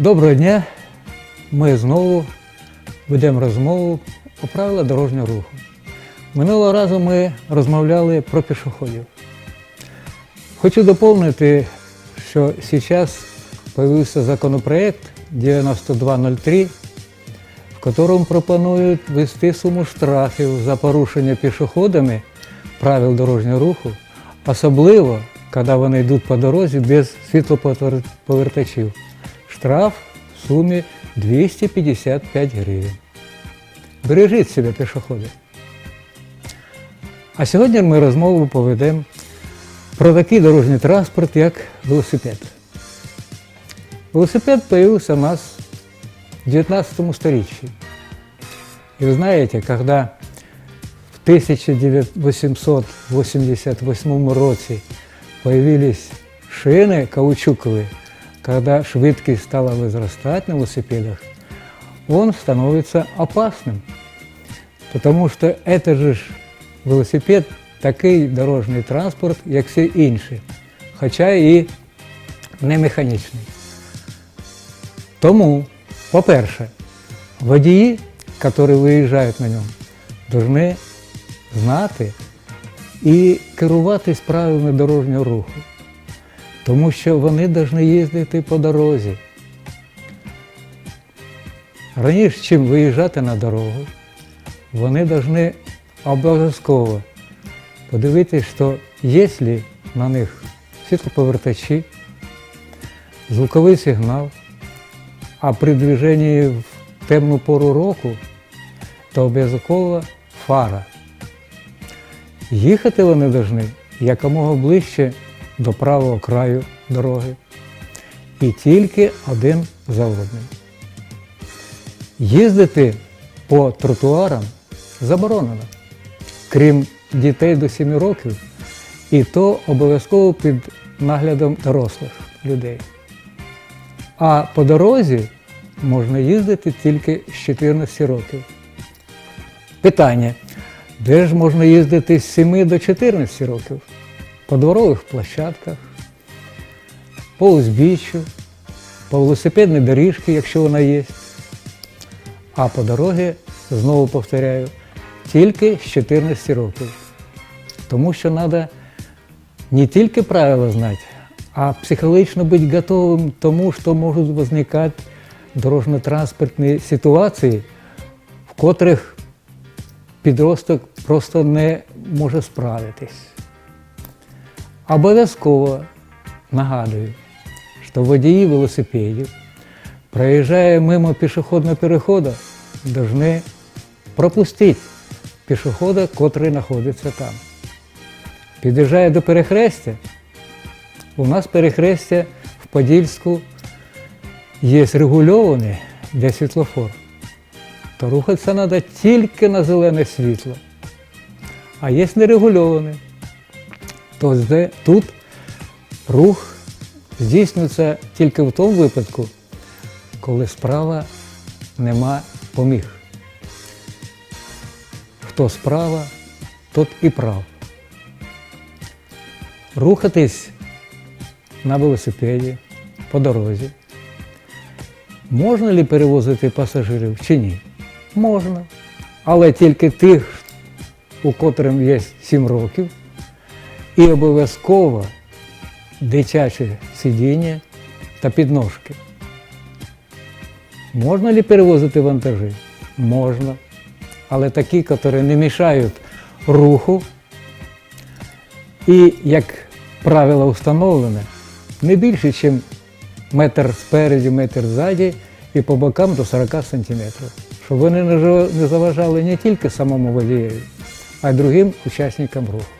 Доброго дня! Ми знову ведемо розмову про правила дорожнього руху. Минулого разу ми розмовляли про пішоходів. Хочу доповнити, що зараз з'явився законопроект 9203, в якому пропонують ввести суму штрафів за порушення пішоходами правил дорожнього руху, особливо, коли вони йдуть по дорозі без світлоповертачів. Штраф в сумі 255 гривень. Бережіть себе, пішоходи. А сьогодні ми розмову поведемо про такий дорожній транспорт, як велосипед. Велосипед появился у нас в 19 столетии. И вы знаете, когда в 1888 році появились шини каучукові, когда швидкість стала возрастать на велосипедах, он становится опасным. Потому что это же ж велосипед такий дорожній транспорт, як всі інші, хоча і не механічний. Тому, по-перше, водії, які виїжджають на ньому, повинні знати і керуватись правилами дорожнього руху. Тому що вони повинні їздити по дорозі. Раніше, чим виїжджати на дорогу, вони повинні обов'язково подивитися, що якщо на них світлоповертачі, звуковий сигнал, а при движенні в темну пору року, то обов'язково фара. Їхати вони повинні якомога ближче до правого краю дороги. І тільки один за одним. Їздити по тротуарам заборонено, крім дітей до 7 років, і то обов'язково під наглядом дорослих людей. А по дорозі можна їздити тільки з 14 років. Питання, де ж можна їздити з 7 до 14 років? По дворових площадках, по узбіччю, по велосипедній доріжці, якщо вона є. А по дорогі, знову повторяю, тільки з 14 років. Тому що треба не тільки правила знати, а психологічно бути готовим тому, що можуть виникати дорожньо-транспортні ситуації, в котрих підросток просто не може справитись. Обов'язково нагадую, що водії велосипедів, проїжджая мимо пішохідного переходу, повинні пропустити пішохода, котрий знаходиться там. Під'їжджає до перехрестя, у нас перехрестя в Подільську є регульоване для світлофор, то рухатися треба тільки на зелене світло. А є нерегульоване, то де- тут рух здійснюється тільки в тому випадку, коли справа нема поміг. Хто справа, тот і прав. Рухатись на велосипеді по дорозі. Можна ли перевозити пасажирів чи ні? Можна. Але тільки тих, у котрим є 7 років, і обов'язково дитяче сидіння та підножки. Можна ли перевозити вантажі? Можна. Але такі, які не мішають руху, і, як правило встановлене, не більше, ніж метр спереді, метр ззаді і по бокам до 40 сантиметрів. Щоб вони не заважали не тільки самому водієві, а й другим учасникам руху.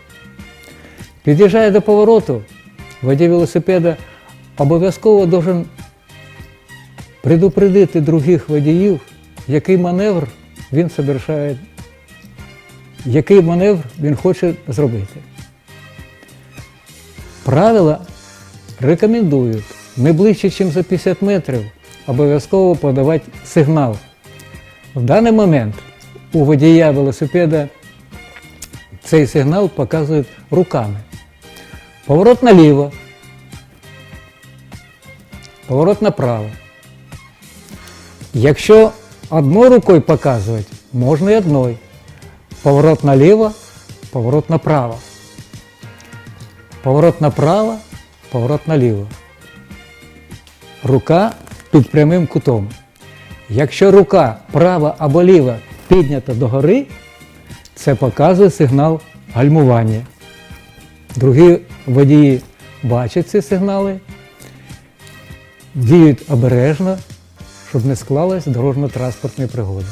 Під'їжджає до повороту, водій велосипеда обов'язково должен предупредити других водіїв, який маневр він совершає, який маневр він хоче зробити. Правила рекомендують не ближче, ніж за 50 метрів, обов'язково подавати сигнал. В даний момент у водія велосипеда цей сигнал показують руками. Поворот наліво, поворот направо. Якщо одной рукой показывать, можно и одной. Поворот налево, поворот направо. Поворот направо, поворот наліво. Рука під прямим кутом. Якщо рука права або ліва піднята догори, це показує сигнал гальмування. Другі водії бачать ці сигнали, діють обережно, щоб не склалась дорожньо-транспортної пригоди.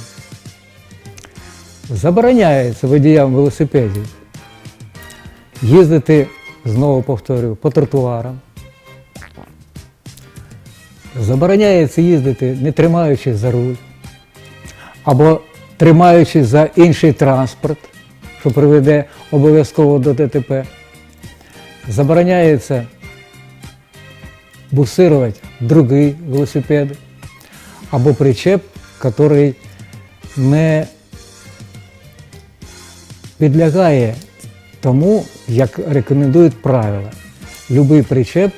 Забороняється водіям велосипедів їздити, знову повторюю, по тротуарам. Забороняється їздити, не тримаючись за руль, або тримаючись за інший транспорт, що приведе обов'язково до ДТП. Забороняється буксировать другий велосипед або причеп, який не підлягає тому, як рекомендують правила. Любий причеп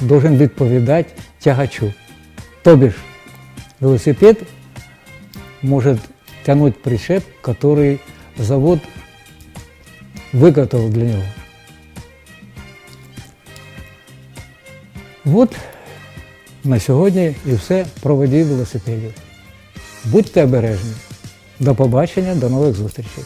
должен відповідати тягачу. Тобі ж велосипед може тягнути причеп, який завод виготовив для нього. От на сьогодні і все про водій велосипедів. Будьте обережні. До побачення, до нових зустрічей.